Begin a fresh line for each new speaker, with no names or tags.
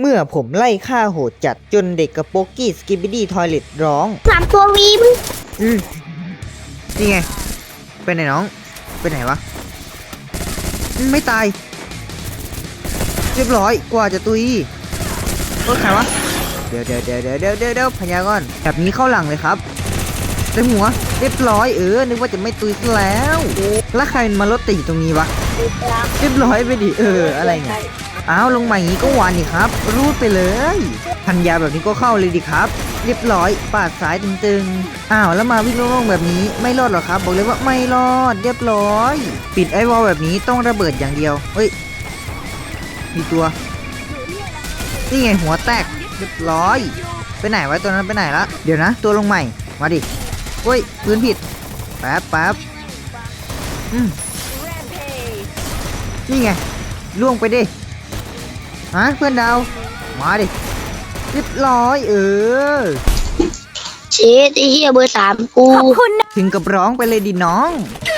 เมื่อผมไล่ฆ่าโหดจัดจนเด็กกับโป๊กกี้สกิบิดี้ทอยเลตร้อง
สามตัววีมึง
อืมนี่ไง ไปไหนน้อง ไปไหนวะอืมไม่ตาย เรียบร้อยกว่าจะตุยรถใครวะ เดี๋ยวเดี๋ยวเดี๋ยวเดี๋ยวเดี๋ยวเดี๋ยวเดี๋ยวพญาก่อนแบบนี้เข้าหลังเลยครับเต็มหัว เรียบร้อยเออ นึกว่าจะไม่ตุยซะแล้ว แล้วใครมารถติดอยู่ตรงนี้วะ เรียบร้อยไปดิเอออะไรเนี่ย อ้าวลงมาอย่างนี้ก็หวานดิครับ รูดไปเลยพันยาแบบนี้ก็เข้าเลยดิครับ เรียบร้อย ปาดสายตึงๆ อ้าวแล้วมาวิ่งโล่งๆแบบนี้ไม่รอดหรอครับ บอกเลยว่าไม่รอด เรียบร้อย ปิดไอวอลแบบนี้ต้องระเบิดอย่างเดียวเฮ้ย มีตัว นี่ไงหัวแตก เรียบร้อย ไปไหนวะตัวนั้นไปไหนละ เดี๋ยวนะ ตัวลงใหม่ มาดิเฮ้ยพื้นผิด แป๊บแป๊บอืมนี่ไงล่วงไปดิ ฮะเพื่อนดาว มาดิเรียบร้อยเออ
เชดไอ้เหี้ยเบอร์สามกู
ถึงกับร้องไปเลยดิน้อง
ช